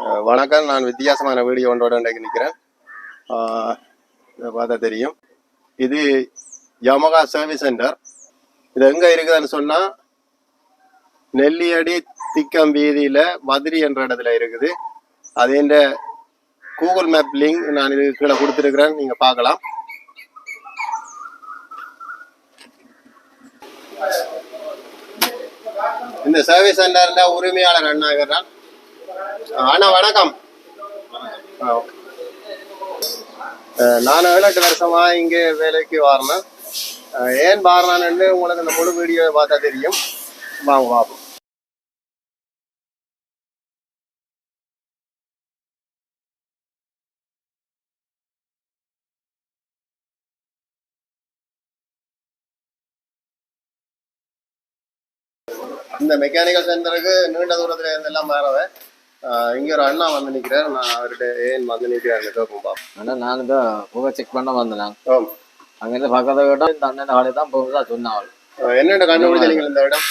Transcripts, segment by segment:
வணக்கம். நான் வித்தியாசமான வீடியோ ஒன்றோட இன்றைக்கு நிற்கிறேன். பார்த்தா தெரியும். இது யமகா சர்வீஸ் சென்டர் இது எங்கே இருக்குதுன்னு சொன்னால் நெல்லியடி திக்கம் வீதியில் மதுரை என்ற இடத்துல இருக்குது. அது என்ற கூகுள் மேப் லிங்க் நான் இது கீழே கொடுத்துருக்குறேன். நீங்கள் பார்க்கலாம். இந்த சர்வீஸ் சென்டர்ல உரிமையாளர் அண்ணாகிறான் அண்ணா வணக்கம். நான் ஏழெட்டு வருஷமா இங்கே வேலைக்கு வரணும் ஏன் வரணும்னு உங்களுக்கு இந்த முழு வீடியோ பார்த்தா தெரியும். வாங்க பார்ப்போம். இந்த மெக்கானிக்கல் சென்டருக்கு நீண்ட தூரத்துல இருந்தெல்லாம் மாறவன் இங்க ஒரு அண்ணா வந்து நிக்கிறார். நான் அவர்கிட்ட ஏன் வந்து நிற்கிறாருன்னு கேட்போம் பார்ப்போம் ஆனால் நான் இந்த புகை செக் பண்ண வந்தேன். அங்கேருந்து பக்கத்தை கேட்டா இந்த அண்ணன் காலையில் தான் போகுதா சொன்னாள் என்னென்ன கண்டுபிடிச்சீங்க இந்த இடம்?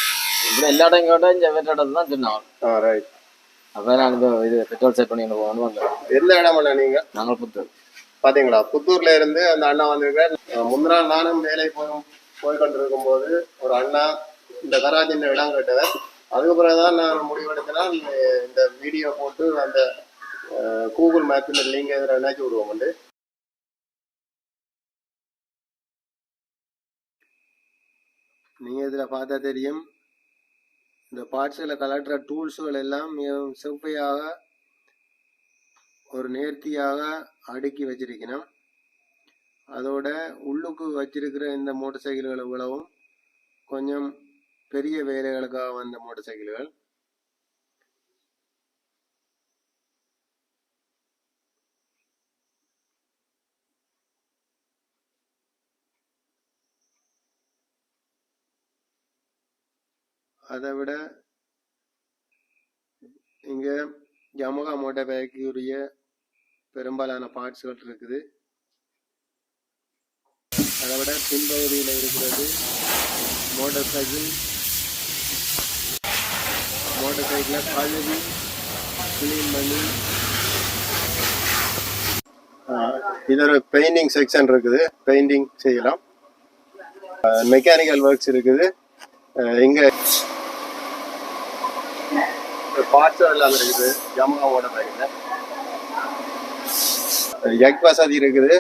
இப்படி எல்லா இடம் கேட்டால் இந்த இடத்துல தான் சொன்னாள் ஆ ரைட் அப்போ நான் இது பெட்ரோல் செட் பண்ணி போகணும்னு வந்தேன். எந்த இடம் அண்ணா நீங்க? நாங்கள் புத்து பாத்தீங்களா? புத்தூர்ல இருந்து அந்த அண்ணா வந்திருக்கார் அஹ் முந்தின நாள் நானும் வேலை போய் போய் கொண்டிருக்கும் போது ஒரு அண்ணா இந்த கராஜின் இடம் கேட்டவர் அதுக்கு பிறகுதான் நான் முடிவெடுத்தனால் இந்த வீடியோ போட்டு அந்த கூகுள் மேப்பில் லிங்க் எதிர என்னாச்சு விடுவோம் உண்டு நீங்கள் இதில் பார்த்தா தெரியும்? இந்த பார்ட்ஸில் கலட்டுற டூல்ஸுகள் எல்லாம் மிகவும் செவ்வையாக ஒரு நேர்த்தியாக அடுக்கி வச்சிருக்கணும் அதோட உள்ளுக்கு வச்சிருக்கிற இந்த மோட்டார் சைக்கிள்கள் இவ்வளவும் கொஞ்சம் பெரிய வேலைகளுக்காக வந்த மோட்டார் சைக்கிள்கள். அதை விட இங்க யமகா மோட்டார் பைக்குரிய பெரும்பாலான பார்ட்ஸ்கள் இருக்குது. அதை விட பின்பகுதியில் இருக்கிறது மோட்டார் சைக்கிள் மோட்டார் சைக்கிளை கழுவி கிளீன் பண்ணி இது ஒரு பெயிண்டிங் செக்ஷன் இருக்குது. பெயிண்டிங் செய்யலாம். மெக்கானிக்கல் ஒர்க்ஸ் இருக்குது. இங்க பார்ட்ஸ் எல்லாம் இருக்குது. யமகாவோட பைக்கில் எக் வசதி இருக்குது.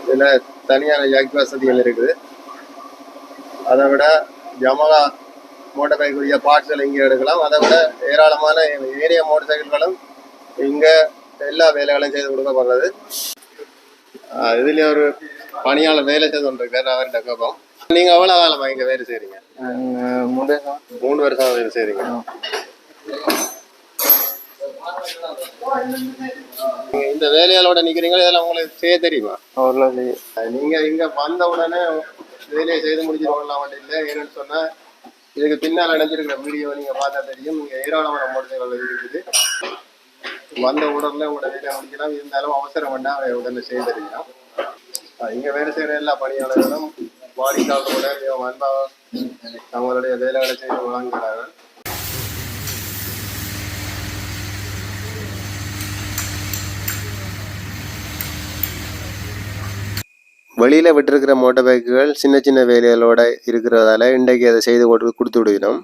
இதுல தனியான எக் வசதிகள் இருக்குது. அதை விட யமகா மோட்டார் பைக்குரிய பார்ட்ஸ்கள் இங்கே எடுக்கலாம். அதை விட ஏராளமான ஏரிய மோட்டார் சைக்கிள்களும் இங்கே எல்லா வேலைகளையும் செய்து கொடுக்கப்படுறது ஆஹ் இதுல ஒரு பணியாளர் வேலை செய்து கொண்டிருக்காரு அவர்கிட்ட கேட்போம் நீங்க எவ்வளவு காலமா இங்க வேலை செய்றீங்க? மூணு வருஷம் வேலை செய்றீங்க. இந்த வேலையாளோட நிக்கிறீங்களா? இதெல்லாம் உங்களுக்கு செய்ய தெரியுமா? நீங்க இங்க வந்த உடனே வேலையை செய்து முடிச்சிருக்கலாம் இல்லை ஏன்னு சொன்னா இதுக்கு பின்னால் அடைஞ்சிருக்கிற வீடியோ நீங்க பார்த்தா தெரியும். இங்க ஏராளமான மோட்டர்கள் இருக்குது வந்த உடனே உங்களோட வேலையை முடிக்கலாம். இருந்தாலும் அவசரம் வேண்டாம் அதை உடனே செய்திருக்கலாம். இங்கே இங்க வேலை செய்யற எல்லா பணியாளர்களும் வாடிக்கையாளர்களோட அன்பாக அவங்களுடைய வேலைகளை செய்து வழங்குகிறார்கள் வெளியில் விட்டுருக்கிற மோட்டார் பைக்குகள் சின்ன சின்ன வேலைகளோடு இருக்கிறதால இன்றைக்கு அதை செய்து கொடு கொடுத்து விடுகிறோம்.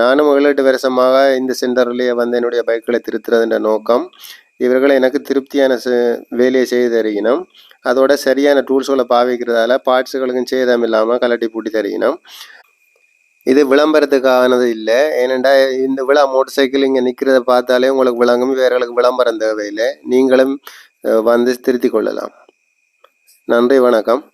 நானும் ஏழெட்டு வருஷமாக இந்த சென்டர்லேயே வந்து என்னுடைய பைக்குகளை திருத்துறதுன்ற நோக்கம் இவர்களை எனக்கு திருப்தியான வேலையை செய்து தருகினோம் அதோட சரியான டூல்ஸ்களை பாவிக்கிறதால பார்ட்ஸுகளுக்கும் சேதம் இல்லாமல் கலட்டி பூட்டி தருகினோம் இது விளம்பரத்துக்கானது இல்லை. ஏனெண்டா இந்த விழா மோட்டர் சைக்கிள் இங்கே நிற்கிறத பார்த்தாலே உங்களுக்கு விளங்கும். இவர்களுக்கு விளம்பரம் தேவையில்லை. நீங்களும் வந்து திருத்திக் கொள்ளலாம். நன்றி வணக்கம்.